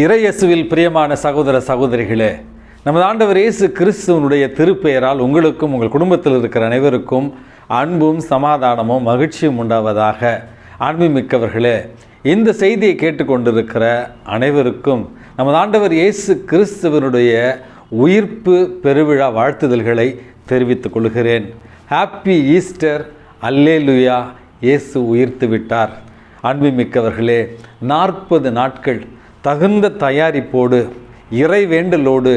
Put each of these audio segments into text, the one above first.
இறையேசுவில் பிரியமான சகோதர சகோதரிகளே நமது ஆண்டவர் இயேசு கிறிஸ்துவனுடைய திருப்பெயரால் உங்களுக்கும் உங்கள் குடும்பத்தில் இருக்கிற அனைவருக்கும் அன்பும் சமாதானமும் மகிழ்ச்சியும் உண்டாவதாக அன்புமிக்கவர்களே இந்த செய்தியை கேட்டுக்கொண்டிருக்கிற அனைவருக்கும் நமது ஆண்டவர் இயேசு கிறிஸ்துவனுடைய உயிர்ப்பு பெருவிழா வாழ்த்துதல்களை தெரிவித்துக் கொள்கிறேன். ஹாப்பி ஈஸ்டர் அல்லேலுயா இயேசு உயிர்த்து விட்டார். அன்புமிக்கவர்களே நாற்பது நாட்கள் தகுந்த தயாரிப்போடு இறை வேண்டலோடு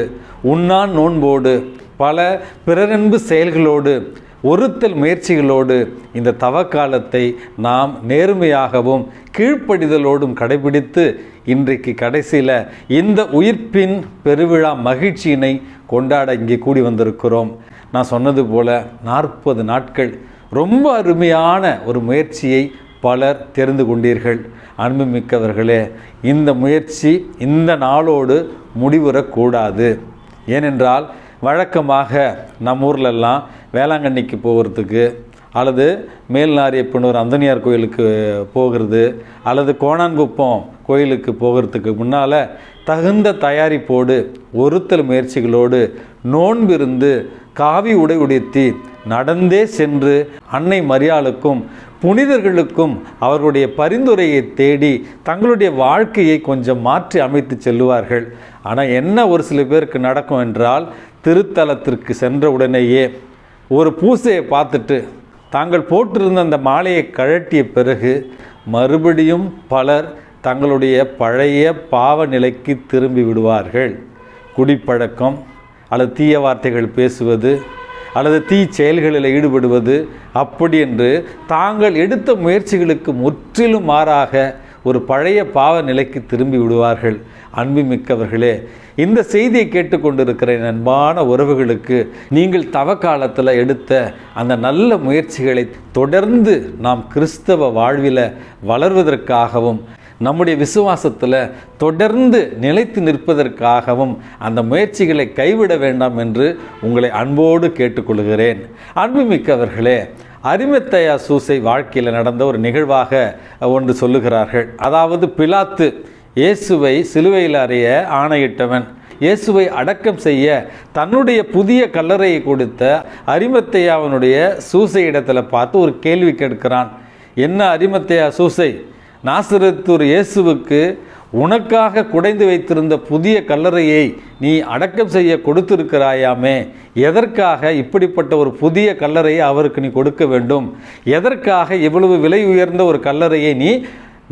உண்ணான் நோன்போடு பல பிறரன்பு செயல்களோடு ஒருத்தல் முயற்சிகளோடு இந்த தவக்காலத்தை நாம் நேர்மையாகவும் கீழ்ப்படிதலோடும் கடைபிடித்து இன்றைக்கு கடைசியில் இந்த உயிர்ப்பின் பெருவிழா மகிழ்ச்சியினை கொண்டாட இங்கே கூடி வந்திருக்கிறோம். நான் சொன்னது போல நாற்பது நாட்கள் ரொம்ப அருமையான ஒரு முயற்சியை பலர் தெரிந்து கொண்டீர்கள். அன்புமிக்கவர்களே இந்த முயற்சி இந்த நாளோடு முடிவுறக்கூடாது. ஏனென்றால் வழக்கமாக நம் ஊர்லெல்லாம் வேளாங்கண்ணிக்கு போகிறதுக்கு அல்லது மேல்நாரியப்பனூர் அந்தனியார் கோயிலுக்கு போகிறது அல்லது கோணான்குப்பம் கோயிலுக்கு போகிறதுக்கு முன்னால் தகுந்த தயாரிப்போடு ஒருத்தல் முயற்சிகளோடு நோன்பிருந்து காவி உடை உடுத்தி நடந்தே சென்று அன்னை மரியாளுக்கும் புனிதர்களுக்கும் அவர்களுடைய பரிந்துரையை தேடி தங்களுடைய வாழ்க்கையை கொஞ்சம் மாற்றி அமைத்து செல்லுவார்கள். ஆனால் என்ன ஒரு சில பேருக்கு நடக்கும் என்றால் திருத்தலத்திற்கு சென்ற உடனேயே ஒரு பூசையை பார்த்துட்டு தாங்கள் போட்டிருந்த அந்த மாலையை கழட்டிய பிறகு மறுபடியும் பலர் தங்களுடைய பழைய பாவ நிலைக்கு திரும்பி விடுவார்கள். குடிப்பழக்கம் அல்லது தீய வார்த்தைகள் பேசுவது அல்லது தீ செயல்களில் ஈடுபடுவது அப்படி என்று தாங்கள் எடுத்த முயற்சிகளுக்கு முற்றிலும் மாறாக ஒரு பழைய பாவ நிலைக்கு திரும்பி விடுவார்கள். அன்புமிக்கவர்களே இந்த செய்தியை கேட்டுக்கொண்டிருக்கிற அன்பான உறவுகளுக்கு நீங்கள் தவ காலத்தில் எடுத்த அந்த நல்ல முயற்சிகளை தொடர்ந்து நாம் கிறிஸ்தவ வாழ்வில் வளர்வதற்காகவும் நம்முடைய விசுவாசத்தில் தொடர்ந்து நிலைத்து நிற்பதற்காகவும் அந்த முயற்சிகளை கைவிட வேண்டாம் என்று உங்களை அன்போடு கேட்டுக்கொள்கிறேன். அன்புமிக்கவர்களே அரிமத்தையா சூசை வாழ்க்கையில் நடந்த ஒரு நிகழ்வாக ஒன்று சொல்லுகிறார்கள். அதாவது பிலாத்து இயேசுவை சிலுவையில் அறைய ஆணையிட்டவன். இயேசுவை அடக்கம் செய்ய தன்னுடைய புதிய கல்லறையை கொடுத்த அரிமத்தையாவனுடைய சூசை இடத்துல பார்த்து ஒரு கேள்வி கேட்கிறான். என்ன அரிமத்தையா சூசை? நாசிரத்தூர் இயேசுவுக்கு உனக்காக குடைந்து வைத்திருந்த புதிய கல்லறையை நீ அடக்கம் செய்ய கொடுத்திருக்கிறாயாமே. எதற்காக இப்படிப்பட்ட ஒரு புதிய கல்லறையை அவருக்கு நீ கொடுக்க வேண்டும்? எதற்காக இவ்வளவு விலை உயர்ந்த ஒரு கல்லறையை நீ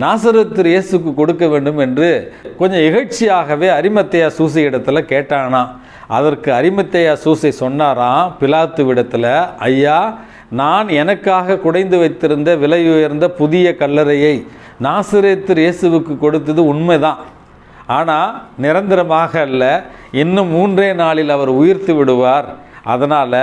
நாசரத்து இயேசுக்கு கொடுக்க வேண்டும் என்று கொஞ்சம் இகழ்ச்சியாகவே அரிமத்தையா சூசை இடத்துல கேட்டானா. அதற்கு அரிமத்தையா சூசை சொன்னாராம் பிலாத்து விடத்தில் ஐயா நான் எனக்காக குடைந்து வைத்திருந்த விலை உயர்ந்த புதிய கல்லறையை நாசிரேத்தர் இயேசுவுக்கு கொடுத்தது உண்மைதான். ஆனால் நிரந்தரமாக அல்ல இன்னும் மூன்றே நாளில் அவர் உயிர்த்து விடுவார். அதனால்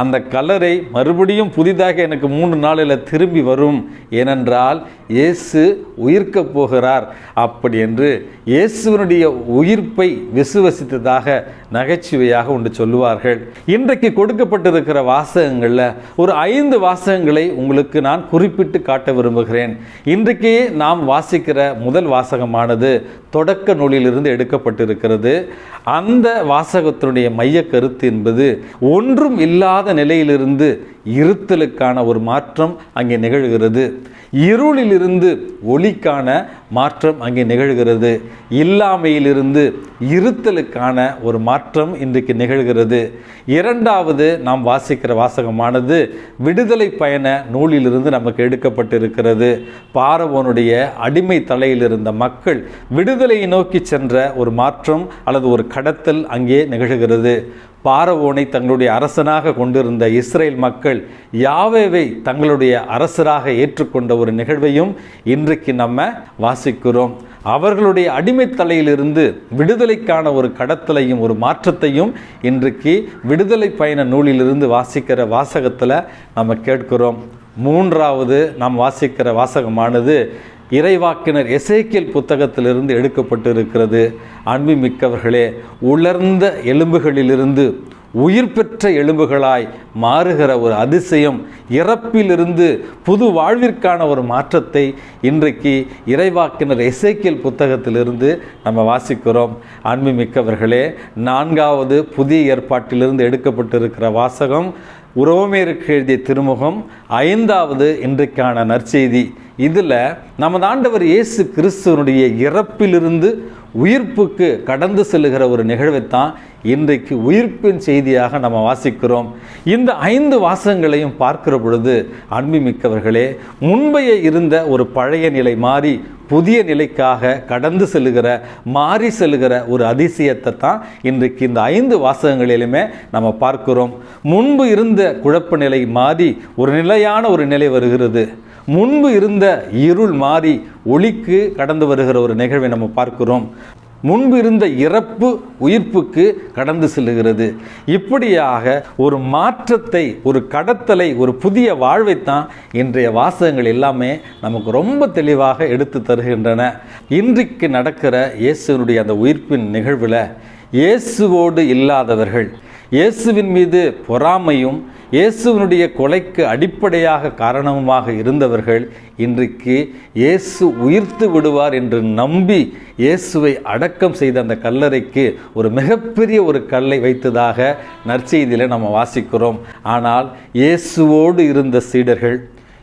அந்த கலரை மறுபடியும் புதிதாக எனக்கு மூன்று நாளில் திரும்பி வரும். ஏனென்றால் இயேசு உயிர்க்கப் போகிறார். அப்படி என்று இயேசுவனுடைய உயிர்ப்பை விசுவசித்ததாக நகைச்சுவையாக ஒன்று சொல்லுவார்கள். இன்றைக்கு கொடுக்கப்பட்டிருக்கிற வாசகங்களில் ஒரு ஐந்து வாசகங்களை உங்களுக்கு நான் குறிப்பிட்டு காட்ட விரும்புகிறேன். இன்றைக்கு நாம் வாசிக்கிற முதல் வாசகமானது தொடக்க நூலிலிருந்து எடுக்கப்பட்டிருக்கிறது. அந்த வாசகத்தினுடைய மைய கருத்து என்பது ஒன்றும் இல்லாத நிலையிலிருந்து இருத்தலுக்கான ஒரு மாற்றம் அங்கே நிகழ்கிறது. இருளிலிருந்து ஒளிக்கான மாற்றம் அங்கே நிகழ்கிறது. இல்லாமையிலிருந்து இருத்தலுக்கான ஒரு மாற்றம் இன்றைக்கு நிகழ்கிறது. இரண்டாவது நாம் வாசிக்கிற வாசகமானது விடுதலை பயண நூலிலிருந்து நமக்கு எடுக்கப்பட்டிருக்கிறது. பாரவோனுடைய அடிமை தலையில் இருந்த மக்கள் விடுதலையை நோக்கி சென்ற ஒரு மாற்றம் அல்லது ஒரு கடத்தல் அங்கே நிகழ்கிறது. பாரவோனை தங்களுடைய அரசனாக கொண்டிருந்த இஸ்ரேல் மக்கள் யாவேவை தங்களுடைய அரசராக ஏற்றுக்கொண்ட ஒரு நிகழ்வையும் இன்றைக்கு நம்ம வாசிக்கிறோம். அவர்களுடைய அடிமைத்தலையிலிருந்து விடுதலைக்கான ஒரு கடத்தலையும் ஒரு மாற்றத்தையும் இன்றைக்கு விடுதலை பயண நூலிலிருந்து வாசிக்கிற வாசகத்தில் நம்ம கேட்கிறோம். மூன்றாவது நாம் வாசிக்கிற வாசகமானது இறைவாக்கினர் எசேக்கியல் புத்தகத்திலிருந்து எடுக்கப்பட்டு இருக்கிறது அன்பு மிக்கவர்களே உலர்ந்த எலும்புகளிலிருந்து உயிர் பெற்ற எலும்புகளாய் மாறுகிற ஒரு அதிசயம் இறப்பிலிருந்து புது வாழ்விற்கான ஒரு மாற்றத்தை இன்றைக்கு இறைவாக்கினர் இசைக்கியல் புத்தகத்திலிருந்து நம்ம வாசிக்கிறோம். அன்புமிக்கவர்களே நான்காவது புதிய ஏற்பாட்டிலிருந்து எடுக்கப்பட்டிருக்கிற வாசகம் உரோமேருக்கு எழுதிய திருமுகம் ஐந்தாவது இன்றைக்கான நற்செய்தி. இதில் நமது ஆண்டவர் இயேசு கிறிஸ்துவனுடைய இறப்பிலிருந்து உயிர்ப்புக்கு கடந்து செல்லுகிற ஒரு நிகழ்வைத்தான் இன்றைக்கு உயிர்ப்பின் செய்தியாக நம்ம வாசிக்கிறோம். இந்த ஐந்து வாசகங்களையும் பார்க்கிற பொழுது அன்புமிக்கவர்களே முன்பைய இருந்த ஒரு பழைய நிலை மாறி புதிய நிலைக்காக கடந்து செல்லுகிற மாறி செல்லுகிற ஒரு அதிசயத்தை தான் இன்றைக்கு இந்த ஐந்து வாசகங்களிலுமே நம்ம பார்க்கிறோம். முன்பு இருந்த குழப்ப நிலை மாறி ஒரு நிலையான ஒரு நிலை வருகிறது. முன்பு இருந்த இருள் மாறி ஒளிக்கு கடந்து வருகிற ஒரு நிகழ்வை நம்ம பார்க்கிறோம். முன்பு இருந்த இறப்பு உயிர்ப்புக்கு கடந்து செல்லுகிறது. இப்படியாக ஒரு மாற்றத்தை ஒரு கடத்தலை ஒரு புதிய வாழ்வைத்தான் இன்றைய வாசகங்கள் எல்லாமே நமக்கு ரொம்ப தெளிவாக எடுத்து தருகின்றன. இன்றைக்கு நடக்கிற இயேசுனுடைய அந்த உயிர்ப்பின் நிகழ்வில் இயேசுவோடு இல்லாதவர்கள் இயேசுவின் மீது பொறாமையும் இயேசுவினுடைய கொலைக்கு அடிப்படையாக காரணமாக இருந்தவர்கள் இன்றைக்கு இயேசு உயிர்த்து விடுவார் என்று நம்பி இயேசுவை அடக்கம் செய்த அந்த கல்லறைக்கு ஒரு மிகப்பெரிய ஒரு கல்லை வைத்ததாக நற்செய்தியில் நம்ம வாசிக்கிறோம். ஆனால் இயேசுவோடு இருந்த சீடர்கள்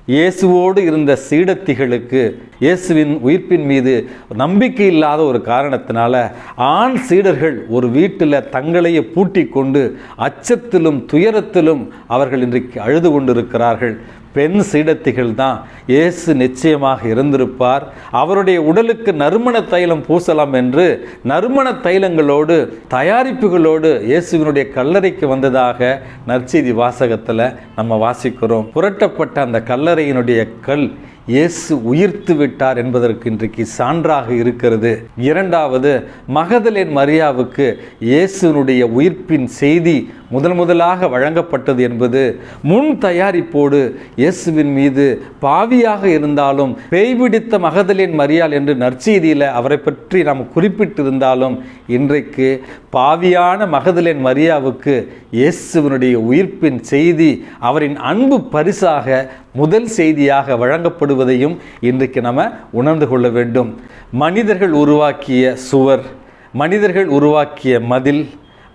இயேசுவோடு இருந்த சீடத்திகளுக்கு இயேசுவின் உயிர்ப்பின் மீது நம்பிக்கை இல்லாத ஒரு காரணத்தினால ஆண் சீடர்கள் ஒரு வீட்டில் தங்களையே பூட்டி கொண்டு அச்சத்திலும் துயரத்திலும் அவர்கள் இன்றைக்கு அழுது கொண்டிருக்கிறார்கள். பெண் சீடத்திகள் தான் இயேசு நிச்சயமாக இருந்திருப்பார். அவருடைய உடலுக்கு நறுமண தைலம் பூசலாம் என்று நறுமண தைலங்களோடு தயாரிப்புகளோடு இயேசுவினுடைய கல்லறைக்கு வந்ததாக நற்செய்தி வாசகத்தில் நம்ம வாசிக்கிறோம். புரட்டப்பட்ட அந்த கல்லறையினுடைய கல் இயேசு உயிர்த்து விட்டார் என்பதற்கு இன்றைக்கு சான்றாக இருக்கிறது. இரண்டாவது மகதலேன் மரியாவுக்கு இயேசுனுடைய உயிர்ப்பின் செய்தி முதல் முதலாக வழங்கப்பட்டது என்பது முன் தயாரிப்போடு இயேசுவின் மீது பாவியாக இருந்தாலும் பேய்பிடித்த மகதலின் மரியால் மரியாள் என்று நற்செய்தியில் அவரை பற்றி நாம் குறிப்பிட்டிருந்தாலும் இன்றைக்கு பாவியான மகதலின் மரியாவுக்கு இயேசுவினுடைய உயிர்ப்பின் செய்தி அவரின் அன்பு பரிசாக முதல் செய்தியாக வழங்கப்படுவதையும் இன்றைக்கு நம்ம உணர்ந்து கொள்ள வேண்டும். மனிதர்கள் உருவாக்கிய சுவர் மனிதர்கள் உருவாக்கிய மதில்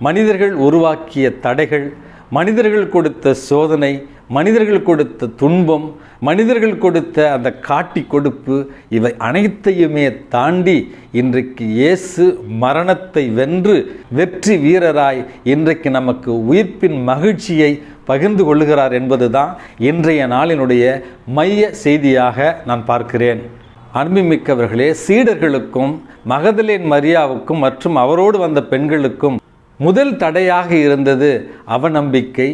மனிதர்கள் உருவாக்கிய தடைகள் மனிதர்கள் கொடுத்த சோதனை மனிதர்கள் கொடுத்த துன்பம் மனிதர்கள் கொடுத்த அந்த காட்டி கொடுப்பு இவை அனைத்தையுமே தாண்டி இன்றைக்கு இயேசு மரணத்தை வென்று வெற்றி வீரராய் இன்றைக்கு நமக்கு உயிர்ப்பின் மகிழ்ச்சியை பகிர்ந்து கொள்ளுகிறார் என்பதுதான் இன்றைய நாளினுடைய மைய செய்தியாக நான் பார்க்கிறேன். அன்புமிக்கவர்களே சீடர்களுக்கும் மகதலேன் மரியாவுக்கும் மற்றும் அவரோடு வந்த பெண்களுக்கும் முதல் தடையாக இருந்தது அவநம்பிக்கை.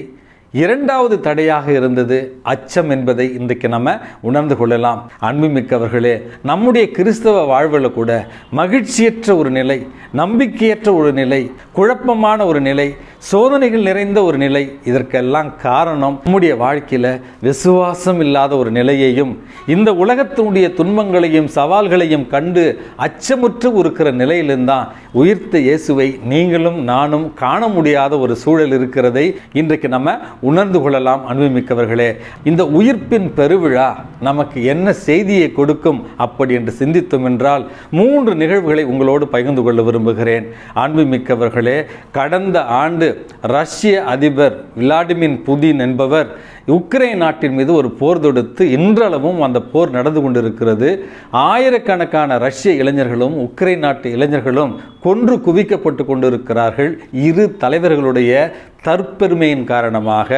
இரண்டாவது தடையாக இருந்தது அச்சம் என்பதை இன்றைக்கு நம்ம உணர்ந்து கொள்ளலாம். அன்புமிக்கவர்களே நம்முடைய கிறிஸ்தவ வாழ்வில் கூட மகிழ்ச்சியற்ற ஒரு நிலை நம்பிக்கையற்ற ஒரு நிலை குழப்பமான ஒரு நிலை சோதனைகள் நிறைந்த ஒரு நிலை இதற்கெல்லாம் காரணம் நம்முடைய வாழ்க்கையில் விசுவாசம் இல்லாத ஒரு நிலையையும் இந்த உலகத்தினுடைய துன்பங்களையும் சவால்களையும் கண்டு அச்சமுற்று இருக்கிற நிலையிலிருந்தான் உயிர்த்த இயேசுவை நீங்களும் நானும் காண முடியாத ஒரு சூழல் இருக்கிறதை இன்றைக்கு நம்ம உணர்ந்து கொள்ளலாம் அன்புமிக்கவர்களே. இந்த உயிர்ப்பின் பெருவிழா நமக்கு என்ன செய்தியை கொடுக்கும் அப்படி என்று சிந்தித்தோம் என்றால் மூன்று நிகழ்வுகளை உங்களோடு பகிர்ந்து கொள்ள விரும்புகிறேன். அன்புமிக்கவர்களே கடந்த ஆண்டு ரஷ்ய அதிபர் விளாடிமிர் புதின் என்பவர் உக்ரைன் நாட்டின் மீது ஒரு போர் தொடுத்து இன்றளவும் அந்த போர் நடந்து கொண்டிருக்கிறது. ஆயிரக்கணக்கான ரஷ்ய இளைஞர்களும் உக்ரைன் நாட்டு இளைஞர்களும் கொன்று குவிக்கப்பட்டு கொண்டிருக்கிறார்கள். இரு தலைவர்களுடைய தற்பெருமையின் காரணமாக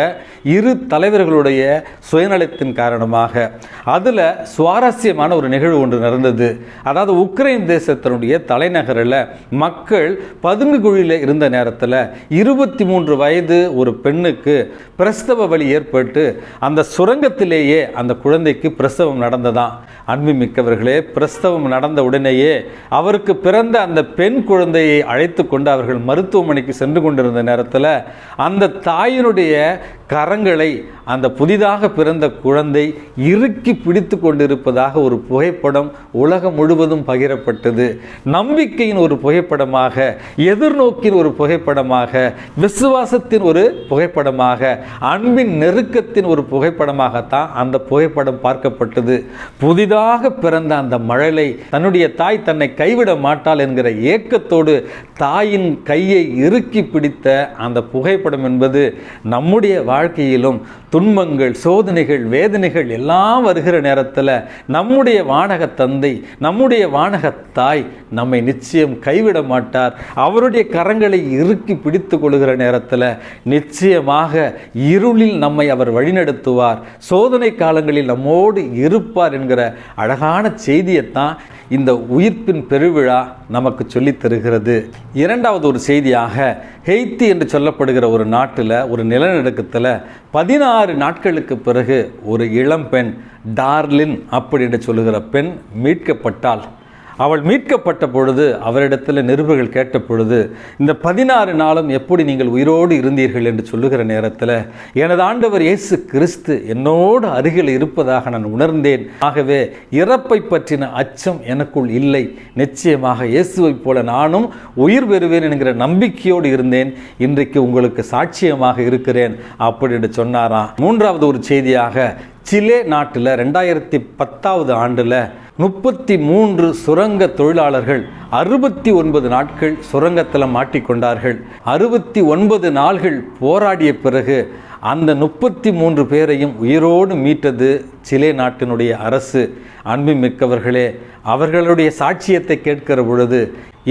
இரு தலைவர்களுடைய சுயநலத்தின் காரணமாக. அதில் சுவாரஸ்யமான ஒரு நிகழ்வு ஒன்று நடந்தது. அதாவது உக்ரைன் தேசத்தினுடைய தலைநகரில் மக்கள் பதுங்கு குழியில் இருந்த நேரத்தில் இருபத்தி மூன்று வயது ஒரு பெண்ணுக்கு பிரஸ்தவ வழி ஏற்பட்டு அந்த சுரங்கத்திலேயே அந்த குழந்தைக்கு பிரசவம் நடந்ததாம். அன்புமிக்கவர்களே பிரசவம் நடந்த உடனேயே அவருக்கு பிறந்த அந்த பெண் குழந்தையை அழைத்து கொண்டு அவர்கள் மருத்துவமனைக்கு சென்று கொண்டிருந்த நேரத்தில் அந்த தாயினுடைய கரங்களை அந்த புதிதாக பிறந்த குழந்தை இறுக்கி பிடித்து கொண்டிருப்பதாக ஒரு புகைப்படம் உலகம் முழுவதும் பகிரப்பட்டது. நம்பிக்கையின் ஒரு புகைப்படமாக எதிர்நோக்கின் ஒரு புகைப்படமாக விசுவாசத்தின் ஒரு புகைப்படமாக அன்பின் நெருக்கத்தின் ஒரு புகைப்படமாகத்தான் அந்த புகைப்படம் பார்க்கப்பட்டது. புதிதாக பிறந்த அந்த மழலை தன்னுடைய தாய் தன்னை கைவிட மாட்டாள் என்கிற ஏக்கத்தோடு தாயின் கையை இறுக்கி பிடித்த அந்த புகைப்படம் என்பது நம்முடைய வாழ்க்கையிலும் துன்பங்கள் சோதனைகள் வேதனைகள் எல்லாம் வருகிற நேரத்தில் நம்முடைய வானக தந்தை நம்முடைய வானக தாய் நம்மை நிச்சயம் கைவிட மாட்டார். அவருடைய கரங்களை இறுக்கி பிடித்து கொள்கிற நேரத்தில் நிச்சயமாக இருளில் நம்மை அவர் வழிநடத்துவார். சோதனை காலங்களில் நம்மோடு இருப்பார் என்கிற அழகான செய்தியைத்தான் இந்த உயிர்ப்பின் பெருவிழா நமக்கு சொல்லித் தருகிறது. இரண்டாவது ஒரு செய்தியாக ஹெய்த்தி என்று சொல்லப்படுகிற ஒரு நாட்டில் ஒரு நிலநடுக்கத்தில் பதினாறு நாட்களுக்கு பிறகு ஒரு இளம்பெண் டார்லின் அப்படி என்று சொல்லுகிற பெண் மீட்கப்பட்டால் அவள் மீட்கப்பட்ட பொழுது அவரிடத்தில் நிருபர்கள் கேட்ட பொழுது இந்த பதினாறு நாளும் எப்படி நீங்கள் உயிரோடு இருந்தீர்கள் என்று சொல்லுகிற நேரத்தில் எனது ஆண்டவர் இயேசு கிறிஸ்து என்னோடு அருகில் இருப்பதாக நான் உணர்ந்தேன். ஆகவே இறப்பை பற்றின அச்சம் எனக்குள் இல்லை. நிச்சயமாக இயேசுவைப் போல நானும் உயிர் பெறுவேன் என்கிற நம்பிக்கையோடு இருந்தேன். இன்றைக்கு உங்களுக்கு சாட்சியமாக இருக்கிறேன் அப்படி என்று சொன்னாராம் மூன்றாவது ஒரு செய்தியாக சிலே நாட்டில் ரெண்டாயிரத்தி பத்தாவது ஆண்டில் முப்பத்தி மூன்று சுரங்க தொழிலாளர்கள் அறுபத்தி ஒன்பது நாட்கள் சுரங்கத்தில் மாட்டிக்கொண்டார்கள். அறுபத்தி ஒன்பது நாள்கள் போராடிய பிறகு அந்த முப்பத்தி மூன்று பேரையும் உயிரோடு மீட்டது சிலே நாட்டினுடைய அரசு. அன்புமிக்கவர்களே அவர்களுடைய சாட்சியத்தை கேட்கிற பொழுது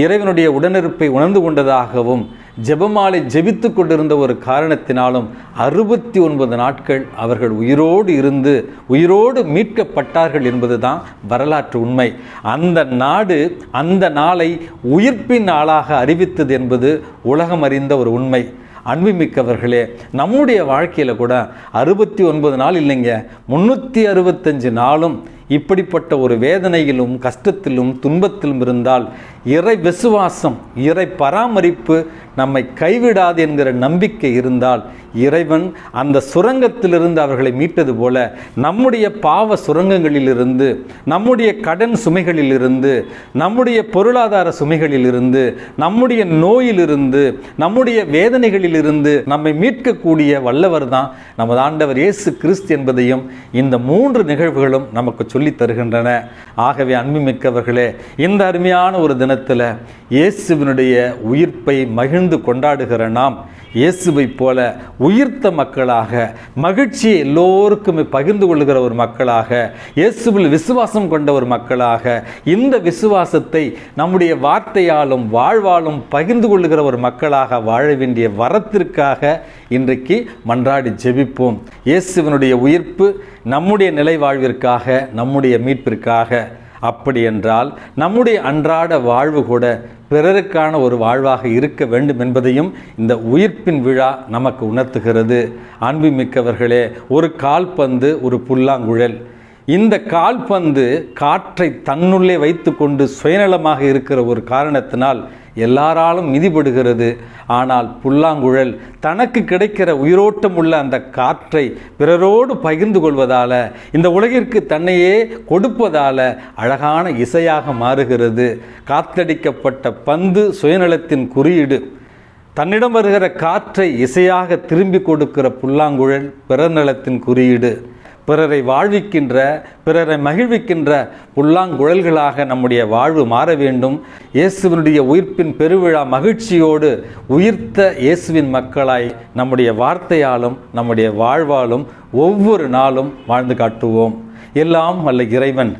இறைவனுடைய உடனிருப்பை உணர்ந்து கொண்டதாகவும் ஜெபமாலை ஜெபித்து கொண்டிருந்த ஒரு காரணத்தினாலும் அறுபத்தி ஒன்பது நாட்கள் அவர்கள் உயிரோடு இருந்து உயிரோடு மீட்கப்பட்டார்கள் என்பதுதான் வரலாற்று உண்மை. அந்த நாடு அந்த நாளை உயிர்ப்பின் நாளாக அறிவித்தது என்பது உலகம் அறிந்த ஒரு உண்மை. அன்புமிக்கவர்களே நம்முடைய வாழ்க்கையில் கூட அறுபத்தி ஒன்பது நாள் இல்லைங்க. முந்நூற்றி அறுபத்தஞ்சு நாளும் இப்படிப்பட்ட ஒரு வேதனையிலும் கஷ்டத்திலும் துன்பத்திலும் இருந்தால் இறை விசுவாசம் இறை பராமரிப்பு நம்மை கைவிடாது என்கிற நம்பிக்கை இருந்தால் இறைவன் அந்த சுரங்கத்திலிருந்து அவர்களை மீட்டது போல நம்முடைய பாவ சுரங்கங்களிலிருந்து நம்முடைய கடன் சுமைகளிலிருந்து நம்முடைய பொருளாதார சுமைகளிலிருந்து நம்முடைய நோயிலிருந்து நம்முடைய வேதனைகளிலிருந்து நம்மை மீட்கக்கூடிய வல்லவர் தான் நமது ஆண்டவர் இயேசு கிறிஸ்து என்பதையும் இந்த மூன்று நிகழ்வுகளும் நமக்கு சொல்லித் தருகின்றன. ஆகவே அன்புமிக்கவர்களே இந்த அருமையான ஒரு தினத்தில் இயேசுவினுடைய உயிர்ப்பை மகிழ்ந்து கொண்டாடுகிற நாம் இயேசுவைப் போல உயிர்த்த மக்களாக மகிழ்ச்சியை எல்லோருக்குமே பகிர்ந்து கொள்கிற ஒரு மக்களாக இயேசுவில் விசுவாசம் கொண்ட ஒரு மக்களாக இந்த விசுவாசத்தை நம்முடைய வார்த்தையாலும் வாழ்வாலும் பகிர்ந்து கொள்கிற ஒரு மக்களாக வாழ வேண்டிய வரத்திற்காக இன்றைக்கு மன்றாடி ஜெபிப்போம். இயேசுவினுடைய உயிர்ப்பு நம்முடைய நிலை வாழ்விற்காக நம்முடைய மீட்பிற்காக அப்படி என்றால் நம்முடைய அன்றாட வாழ்வு கூட பிறருக்கான ஒரு வாழ்வாக இருக்க வேண்டும் என்பதையும் இந்த உயிர்ப்பின் விழா நமக்கு உணர்த்துகிறது. அன்புமிக்கவர்களே ஒரு கால்பந்து ஒரு புல்லாங்குழல். இந்த கால்பந்து காற்றை தன்னுள்ளே வைத்துக்கொண்டு சுயநலமாக இருக்கிற ஒரு காரணத்தினால் எல்லாராலும் மிதிபடுகிறது. ஆனால் புல்லாங்குழல் தனக்கு கிடைக்கிற உயிரோட்டம் உள்ள அந்த காற்றை பிறரோடு பகிர்ந்து கொள்வதால இந்த உலகிற்கு தன்னையே கொடுப்பதால அழகான இசையாக மாறுகிறது. காத்தடிக்கப்பட்ட பந்து சுயநலத்தின் குறியீடு. தன்னிடம் வருகிற காற்றை இசையாக திரும்பி கொடுக்கிற புல்லாங்குழல் பிறநலத்தின் குறியீடு. பிறரை வாழ்விக்கின்ற பிறரை மகிழ்விக்கின்ற புல்லாங்குழல்களாக நம்முடைய வாழ்வு மாற வேண்டும். இயேசுவினுடைய உயிர்ப்பின் பெருவிழா மகிழ்ச்சியோடு உயிர்த்த இயேசுவின் மக்களாய் நம்முடைய வார்த்தையாலும் நம்முடைய வாழ்வாலும் ஒவ்வொரு நாளும் வாழ்ந்து காட்டுவோம். எல்லாம் அல்ல இறைவன்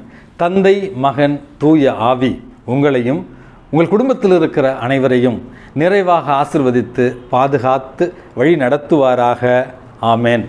தந்தை மகன் தூய ஆவி உங்களையும் உங்கள் குடும்பத்தில் இருக்கிற அனைவரையும் நிறைவாக ஆசிர்வதித்து பாதுகாத்து வழி நடத்துவாராக. ஆமேன்.